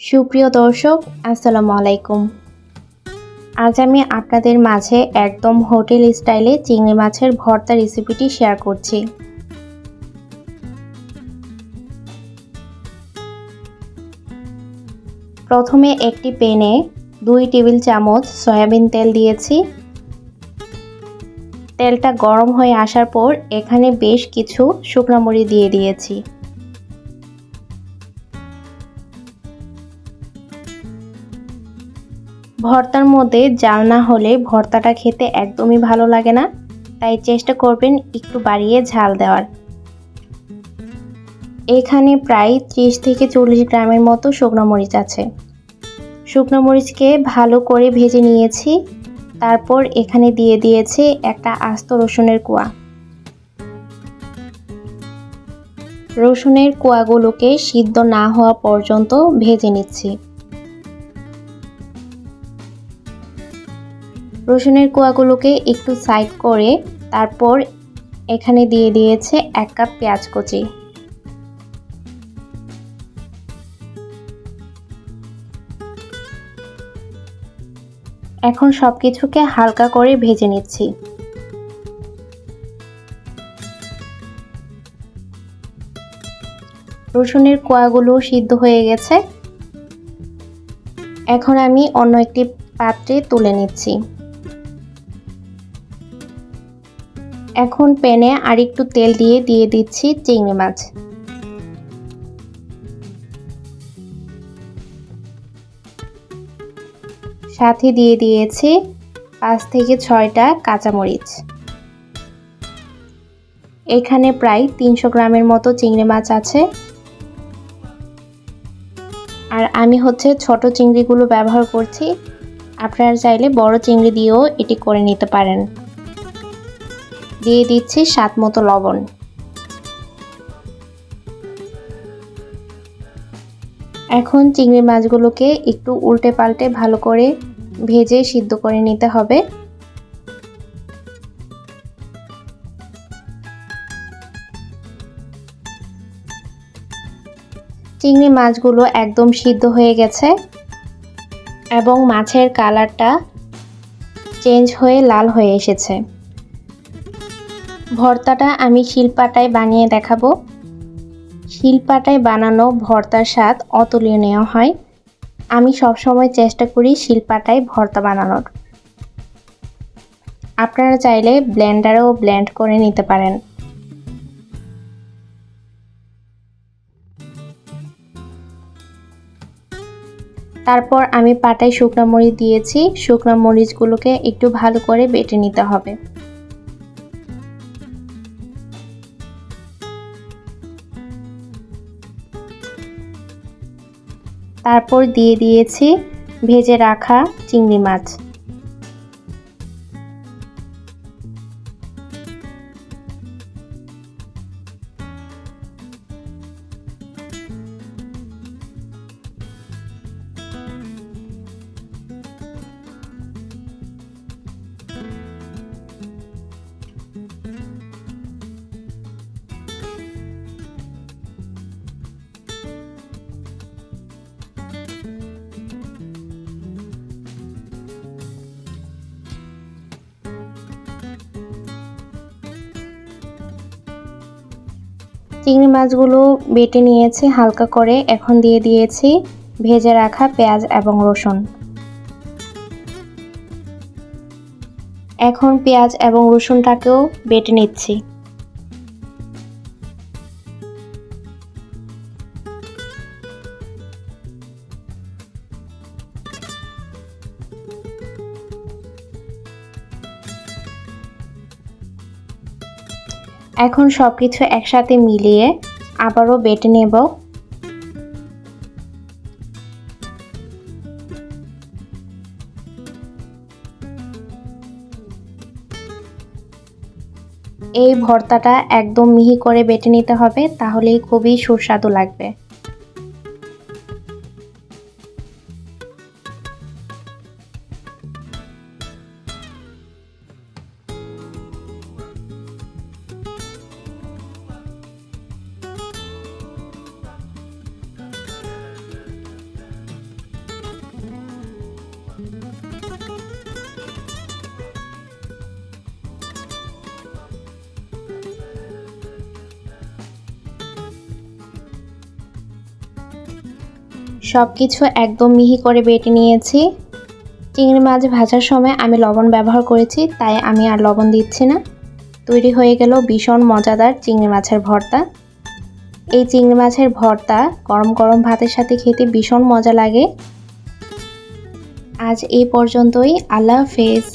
সুপ্রিয় দর্শক, আসসালামু আলাইকুম। আজ আমি আপনাদের মাঝে একদম হোটেল স্টাইলে চিংড়ি মাছের ভর্তা রেসিপিটি শেয়ার করছি। প্রথমে একটি প্যানে দুই টেবিল চামচ সয়াবিন তেল দিয়েছি। তেলটা গরম হয়ে আসার পর এখানে বেশ কিছু শুকনো মরিচ দিয়ে দিয়েছি। ভর্তার মধ্যে জাল না হলে ভর্তাটা খেতে একদমই ভালো লাগে না। তাই চেষ্টা করবেন একটু বাড়িয়ে ঝাল দেওয়ার। এখানে প্রায় ত্রিশ থেকে চল্লিশ গ্রামের মতো শুকনো মরিচ আছে। শুকনো মরিচকে ভালো করে ভেজে নিয়েছি। তারপর এখানে দিয়ে দিয়েছি একটা আস্ত রসুনের কুয়া। রসুনের কুয়াগুলোকে সিদ্ধ না হওয়া পর্যন্ত ভেজে নিচ্ছি। রসুনের কোয়াগুলোকে একটু সাইড করে তারপর এখানে দিয়ে দিয়েছে এক কাপ পেঁয়াজ কুচি। এখন সব কিছুকে হালকা করে ভেজে নিচ্ছি। রসুনের কোয়াগুলো সিদ্ধ হয়ে গেছে। এখন আমি অন্য একটি পাত্রে তুলে নিচ্ছি। এখন প্যানে আরেকটু তেল দিয়ে দিয়ে দিচ্ছি চিংড়ি মাছ। সাথে দিয়ে দিয়েছি পাঁচ থেকে ছয়টা কাঁচামরিচ। এখানে প্রায় তিনশো গ্রামের মতো চিংড়ি মাছ আছে। আর আমি হচ্ছে ছোট চিংড়িগুলো ব্যবহার করছি। আপনারা চাইলে বড় চিংড়ি দিয়েও এটি করে নিতে পারেন। দিয়ে দিচ্ছি স্বাদ মতো লবণ। এখন চিংড়ি মাছগুলোকে একটু উল্টে পাল্টে ভালো করে ভেজে সিদ্ধ করে নিতে হবে। চিংড়ি মাছগুলো একদম সিদ্ধ হয়ে গেছে এবং মাছের কালারটা চেঞ্জ হয়ে লাল হয়ে এসেছে। ভর্তাটা আমি শিলপাটায় বানিয়ে দেখাবো। শিলপাটায় বানানো ভর্তার স্বাদ অতুলনীয় হয়। আমি সবসময় চেষ্টা করি শিলপাটায় ভর্তা বানানোর। আপনারা চাইলে ব্লেন্ডারেও ব্লেন্ড করে নিতে পারেন। তারপর আমি পাটায় শুকনো মরিচ দিয়েছি। শুকনো মরিচগুলোকে একটু ভালো করে বেটে নিতে হবে। তারপর দিয়ে দিয়েছি ভেজে রাখা চিংড়ি মাছ। চিংড়ি মাছগুলো বেটে নিয়েছি, হালকা করে। এখন দিয়ে দিয়েছি ভেজে রাখা পেঁয়াজ এবং রসুন। এখন পেঁয়াজ এবং রসুনটাকেও বেটে নিচ্ছি। এখন সব কিছু একসাথে মিলিয়ে আবারও বেটে নেব। এই ভর্তাটা একদম মিহি করে বেটে নিতে হবে, তাহলেই খুবই সুস্বাদু লাগবে। সব কিছু একদম মিহি করে বেটে নিয়েছি। চিংড়ি মাছ ভাজার সময় আমি লবণ ব্যবহার করেছি, তাই আমি আর লবণ দিচ্ছি না। তৈরি হয়ে গেল ভীষণ মজাদার চিংড়ি মাছের ভর্তা। এই চিংড়ি মাছের ভর্তা গরম গরম ভাতের সাথে খেতে ভীষণ মজা লাগে। আজ এই পর্যন্তই, আল্লাহ হাফেজ।